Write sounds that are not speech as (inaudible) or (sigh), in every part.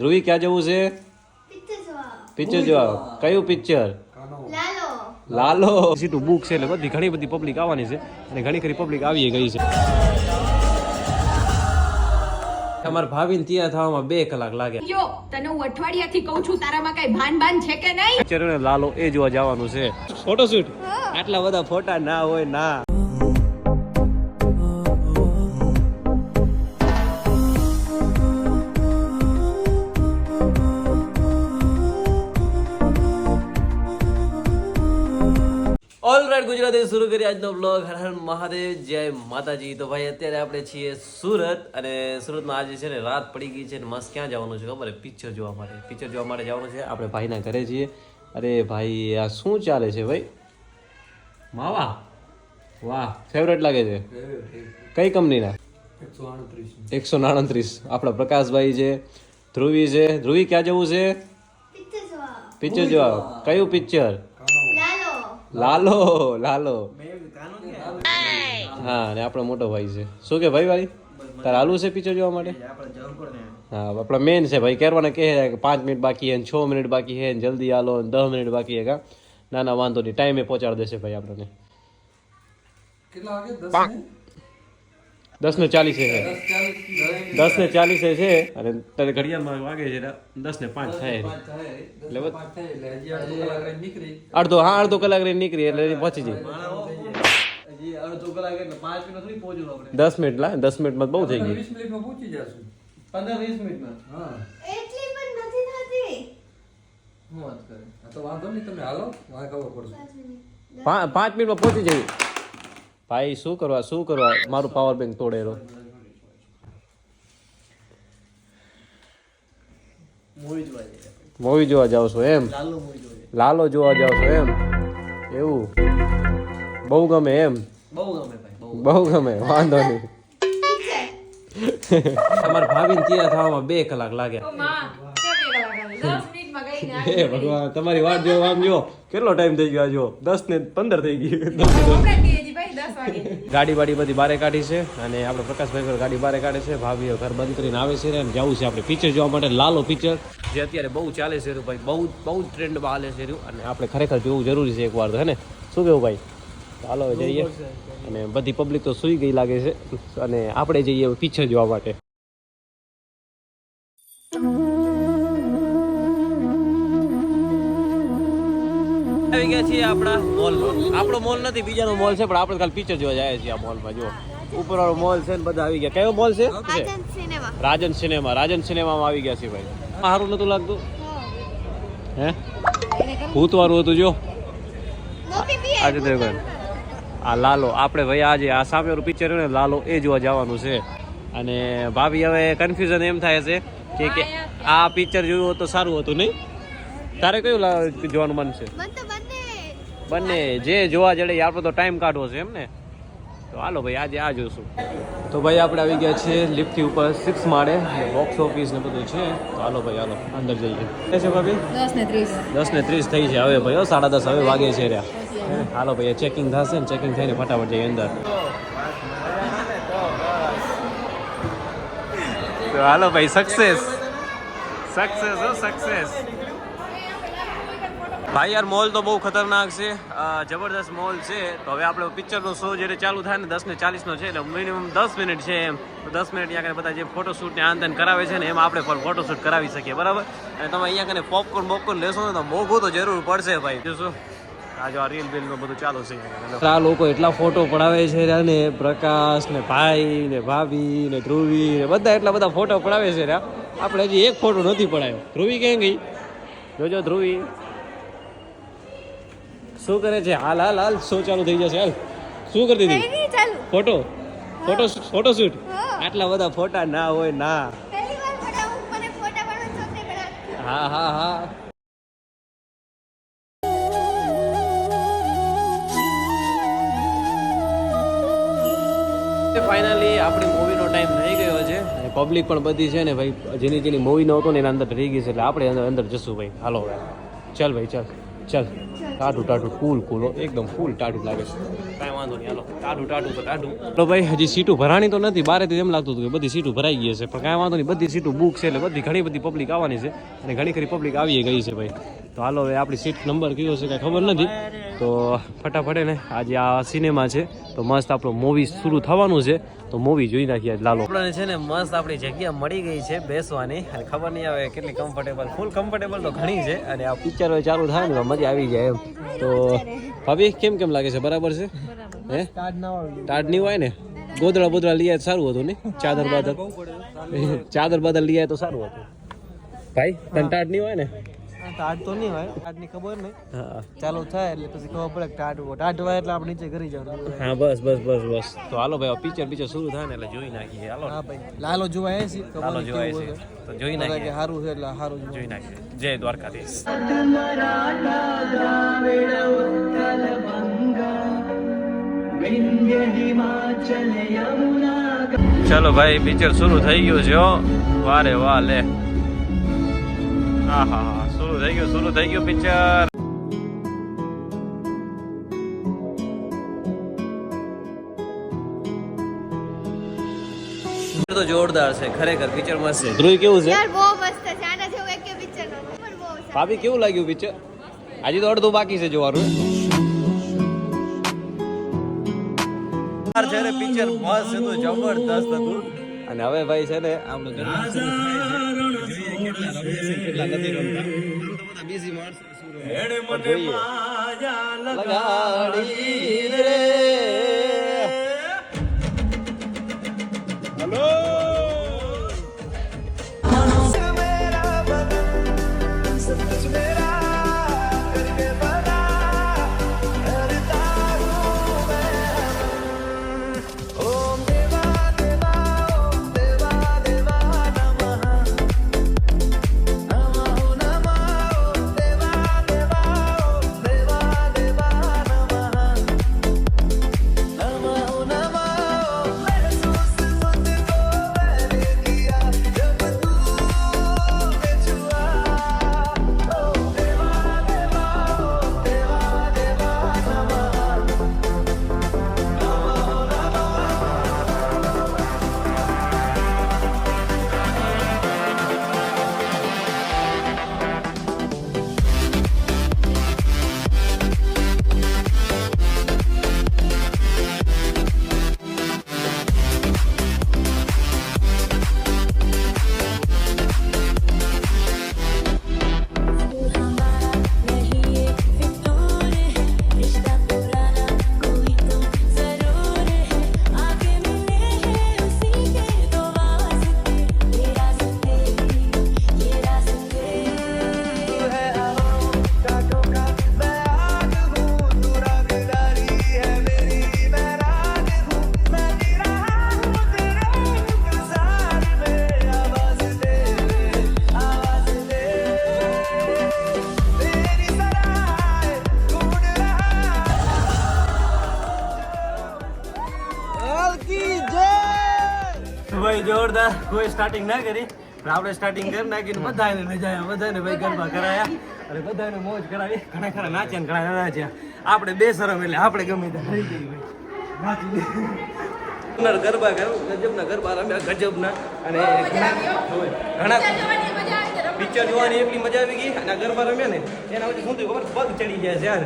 ધ્રુવી ક્યાં જવું છે? પિક્ચર જોવા. કયું પિક્ચર લાલો. લાલો. સીટું બુક છે એટલે બધી ઘણી બધી પબ્લિક આવવાની છે અને ઘણી ખરી પબ્લિક આવી ગઈ છે. અમારા ભાવિન ત્યાં થવામાં બે કલાક લાગે. યો તને હું અઠવાડિયાથી કહું છું તારામાં કઈ ભાન ભાન છે કે નહીં? પિક્ચર ને લાલો એ જોવા જવાનું છે. ફોટોશૂટ આટલા બધા ફોટા ના હોય ના. ઓલરાઈટ ગુજરાતી શરૂ કરી આજનો બ્લોગ હર હર મહાદેવ જય માતાજી. તો ભાઈ અત્યારે આપણે છીએ સુરત અને સુરતમાં આજે છે ને રાત પડી ગઈ છે ને મસ્ત ક્યાં જવાનું છે ખબર પિક્ચર જોવા માટે. પિક્ચર જોવા માટે જવાનું છે. આપણે ભાઈના ઘરે છીએ. અરે ભાઈ આ શું ચાલે છે ભાઈ? માવા. વાહ ફેવરેટ લાગે છે? કઈ કંપનીના? એકસો નાણત્રીસ આપણા પ્રકાશભાઈ છે ધ્રુવી છે. ધ્રુવી ક્યાં જવું છે? પિક્ચર જોવા. કયું પિક્ચર લાલો લાલો. હા અને આપણો મોટો ભાઈ છે. શું કે ભાઈ ભાઈ? તારે હાલવું છે પિક્ચર જોવા માટે? હા આપણા મેન છે ભાઈ. કહેવાના કહે કે પાંચ મિનિટ બાકી હે ને છ મિનિટ બાકી હે ને જલ્દી હાલો ને દસ મિનિટ બાકી હે કા? ના ના વાંધો નહીં. ટાઈમે પહોંચાડી દેશે ભાઈ આપણને. દસ ને ચાલીસ છે. દસ ને ચાલીસ છે. અને તારે ઘડિયાળમાં વાગે છે દસ ને પાંચ થાય છે. એટલે અડધો હા અડધો કલાક રહી નીકળી એટલે પહોંચી જાય. દસ મિનિટ લા દસ મિનિટમાં બહુ થઈ ગયું. એટલી પણ નથી થતી. પાંચ મિનિટમાં પહોંચી જઈ ભાઈ શું કરવા શું કરવા? મારું પાવર બેંક તોડેલો. મૂવી જોવા જાવ છો એમ? લાલો જોવા જાવ છો એમ? એવું? બહુ ગમે એમ? બહુ ગમે વાંધો નહીં. તમારા ભાભીને ત્યાં થવામાં બે કલાક લાગે હે ભગવાન તમારી વાત જો આમ જો કેટલો ટાઈમ થઈ ગયો જો? દસ ને પંદર થઈ (laughs) વાગે. ગાડી બાડી બધી બારે કાઢી છે અને આપણે પ્રકાશભાઈ પર ગાડી બારે કાઢે છે ભાભીઓ ઘર બંધ કરીને આવે છે અને જવું છે આપણે પિક્ચર જોવા માટે લાલો પિક્ચર જે અત્યારે બહુ ચાલે છે ભાઈ બહુ બહુ ટ્રેન્ડમાં હાલે છે રહ્યું. અને આપણે ખરેખર જોવું જરૂરી છે એકવાર તો હે ને? શું કેવું ભાઈ? ચાલો જઈએ. અને બધી પબ્લિક તો સૂઈ ગઈ લાગે છે. અને આપણે જઈએ પિક્ચર જોવા માટે. આવી ગયા છીએ આપણા મોલમાં આપણો મોલ નથી બીજાનો મોલ છે પણ આપણે ખાલી પિક્ચર જોવા જાય છીએ આ મોલમાં જો ઉપર વાળો મોલ છે ને બધા આવી ગયા. કયો મોલ છે? રાજન સિનેમા રાજન સિનેમા રાજન સિનેમામાં આવી ગયા છે ભાઈ. સારું નતું લાગતું. હે? ભૂત વાળું હતું જો આજે દેવગન આ લાલો આપણે ભાઈ આજે આ સામેવાળું પિક્ચર ને લાલો એ જોવા જવાનું છે. અને ભાભી હવે કન્ફ્યુઝન એમ થાય છે કે કે આ પિક્ચર જોયું હોત તો સારું હતું નહીં? તારે કયું જોવાનું મન છે? મન તો બંને જે જોવા જડે આપણો તો ટાઈમ કાઢવો છે એમ ને? તો હાલો ભાઈ આજે આ જોશું. તો ભાઈ આપણે આવી ગયા છીએ લિફ્ટથી ઉપર સિક્સ માળે બોક્સ ઓફિસ ને બધું છે. તો હાલો ભાઈ હાલો અંદર જઈએ. કે છે ભાભી? દસ ને ત્રીસ. દસ ને ત્રીસ થઈ છે હવે ભાઈ હો, સાડા દસ હવે વાગે છે રહ્યા. હાલો ભાઈ ચેકિંગ થશે ને ચેકિંગ થઈને ફટાફટ જઈએ અંદર. તો હાલો ભાઈ સક્સેસ સક્સેસ હો સક્સેસ ભાઈ યાર મોલ તો બહુ ખતરનાક છે. જબરદસ્ત મોલ છે. તો હવે આપણે પિક્ચરનો શો જ્યારે ચાલુ થાય ને દસ ને ચાલીસનો છે, એટલે મિનિમમ દસ મિનિટ છે એમ. તો દસ મિનિટ અહીંયા કને બધા જે ફોટોશૂટ ને આંતન કરાવે છે ને, એમ આપણે પણ ફોટોશૂટ કરાવી શકીએ, બરાબર? અને તમે અહીંયા કને પોપકોર્ન બોપકોર્ન લેશો ને, તો મોઘું તો જરૂર પડશે ભાઈ. જોશું આ જો આ રીલ બિલ બધું ચાલુ છે આ લોકો એટલા ફોટો પડાવે છે ને, પ્રકાશ ને ભાઈ ને ભાભી ને ધ્રુવી ને બધા એટલા બધા ફોટો પડાવે છે આપણે હજી એક ફોટો નથી પડાયો. ધ્રુવી ક્યાં ગઈ? જોજો ધ્રુવી. શું કરે છે? હાલ હાલ હાલ શો ચાલુ થઈ જશે? હાલ શું કરી દીધી ફોટો ફોટો ફોટો શૂટ? આટલા બધા ફોટા ના હોય ના. હા હા હા. ફાઇનલી આપણી મૂવીનો ટાઈમ થઈ ગયો છે. અને પબ્લિક પણ બધી છે ને ભાઈ જેની જેની મૂવી નહોતો ને એના અંદર રહી ગઈ છે એટલે આપણે અંદર અંદર જશું ભાઈ. હાલો ભાઈ. ચાલ ભાઈ ચાલ. ચાલ, ટાઢું ટાઢું ફૂલ કુલ એકદમ ફૂલ ટાઢું લાગે છે. કાંઈ વાંધો નહીં, હાલો. ટાઢું ટાઢું તો ટાઢું. તો ભાઈ, હજી સીટું ભરાણી તો નથી બારેથી એમ લાગતું હતું કે બધી સીટું ભરાઈ ગઈ છે પણ કાંઈ વાંધો નહીં, બધી સીટું બુક છે એટલે બધી ઘણી બધી પબ્લિક આવવાની છે અને ઘણી ખરી પબ્લિક આવી ગઈ છે ભાઈ. તો હાલો, હવે આપણી સીટ નંબર કયો છે કાંઈ ખબર નથી. તો ફટાફટ ને આજે આ સિનેમા છે. તો મસ્ત આપણો મૂવી શરૂ થવાનું છે. તો મૂવી જોઈ નાખીએ લાલો. આપણને છે ને મસ્ત આપણી જગ્યા મળી ગઈ છે બેસવાની. અને ખબર નહીં આવે કેટલી કમ્ફર્ટેબલ ફૂલ કમ્ફર્ટેબલ તો ઘણી છે. અને આ પિક્ચર ચાલુ થાય ને મજા આવી જાય એમ. તો ભાભી, કેમ કેમ લાગે છે? બરાબર છે? હે? ટાઢ નહીં હોય ને? ગોદડા બોદડા લઈ આવે સારું હતું ને? ચાદર બાદર. ચાદર બાદર લઈ આવે તો સારું હતું. ભાઈ, તને ટાઢ નહીં હોય ને? ટાટ તો નહીં હોય ટાટની ખબર નહીં. ચાલુ થાય એટલે પછી ખબર પડે કે ટાટ ટાટ હોય એટલે આપણે નીચે ઘરે જવાનું. હા બસ બસ બસ બસ. તો હાલો ભાઈ પિક્ચર પિક્ચર શરૂ થાય ને એટલે જોઈ નાખીએ. હાલો. હા ભાઈ લાલો જોવા એ છે લાલો જોવાય છે તો જોઈ બધા કે નાખીએ સારું છે એટલે સારું જોઈ નાખીએ. જય દ્વારકાધીશ. ચલો ભાઈ પિક્ચર શરૂ થઈ ગયું છે હો. વારે વાહ લે. હા હા હા શરૂ થઈ ગયું શરૂ થઈ ગયું પિક્ચર તો જોરદાર છે ખરેખર પિક્ચર મસ્ત છે. ધ્રુવ કેવું છે? યાર બહુ મસ્ત છે આના જેવું એક પિક્ચર પણ બહુ છે ભાભી કેવું લાગ્યું પિક્ચર હજી તો અડધું બાકી છે જોવાનું. છે ને પિક્ચર મસ્ત છે તો જબરદસ્ત હતું. અને હવે ભાઈ છે ને કેટલા કેટલા નથી રમતા. માણસો મને માયા. લગાડી રે. જોરદાર. કોઈ સ્ટાર્ટિંગ ના કરી. પણ આપણે સ્ટાર્ટિંગ કરી નાખીને બધાને મજા બધાને ભાઈ ગરબા કરાયા. અને બધાને મોજ કરાવી. ઘણા ખરા નાચ્યા ને ઘણા ના નાચ્યા. આપણે બે શરમ એટલે આપણે ગમે ત્યાં થઈ ગઈ ભાઈ. ગરબા ગરબા ગજબના ગરબા રમ્યા ગજબના. અને ઘણા પિક્ચર જોવાની એટલી મજા આવી ગઈ. અને ગરબા રમ્યા ને એના પછી શું થયું ખબર? પગ ચડી ગયા છે યાર.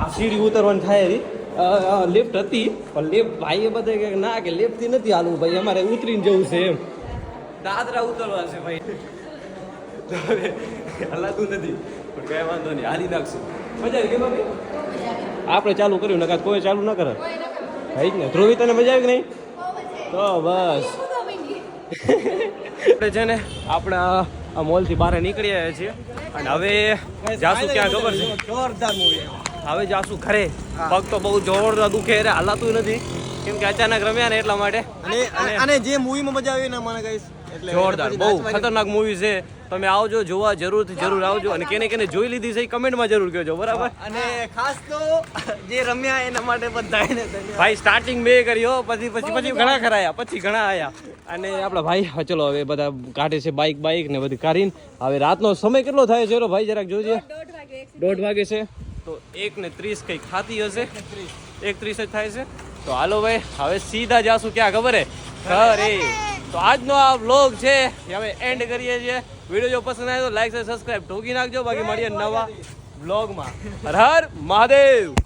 આ સીડી ઉતરવાની થાય રહી લિફ્ટ હતી પણ લિફ્ટ ભાઈએ બધે કે ના કે લેફ્ટથી નથી હાલવું ભાઈ અમારે ઉતરીને જવું છે એમ. દાદરા ઉતરવા છે ભાઈ. હલાતું નથી. પણ કઈ વાંધો નહીં હાલી નાખશું. મજા આવી ગઈ આપણે ચાલુ કર્યું નકા કોઈ ચાલુ ન કરે. ભાઈ ને ધ્રુવી તને મજા આવી કે નહીં? તો બસ. આપણે છે ને આપણા આ મોલથી બહાર નીકળી આવ્યા છીએ. અને હવે જાસુ ક્યાં ખબર છે? જોરદાર મૂવી હવે જાશું ઘરે. પગ તો બહુ જોરદાર દુખે રે હલાતું નથી. કેમ કે અચાનક રમ્યા ને એટલા માટે. અને અને જે મૂવીમાં મજા આવી ને મને ગાઈસ જોરદાર બહુ ખતરનાક મૂવી છે. તમે આવજો જોવા જરૂરથી જરૂર આવજો. અને કેને કેને જોઈ લીધી છે એ કમેન્ટમાં જરૂર કહેજો બરાબર? અને ખાસ તો જે રમ્યા એના માટે બધાને ભાઈ સ્ટાર્ટિંગ મેં કર્યો પછી પછી પછી ઘણા ખરા આયા પછી ઘણા આયા. અને આપણા ભાઈ ચલો હવે બધા કાઢે છે બાઇક બાઇક ને બધી કાઢીને. હવે રાતનો સમય કેટલો થાય છે? ભાઈ જરાક જોજે. દોઢ વાગે છે. તો એક ને ત્રીસ કંઈક ખાતી હશે. એક ત્રીસ જ થાય છે. તો હાલો ભાઈ, હવે સીધા જાશું ક્યાં, ખબર હે? ખરે તો આજનો આ વ્લોગ છે હવે એન્ડ કરીએ છીએ. વીડિયો જો પસંદ આવે તો લાઈક સબસ્ક્રાઈબ ઢોકી નાખજો. બાકી મળીએ નવા વ્લોગમાં હર હર મહાદેવ!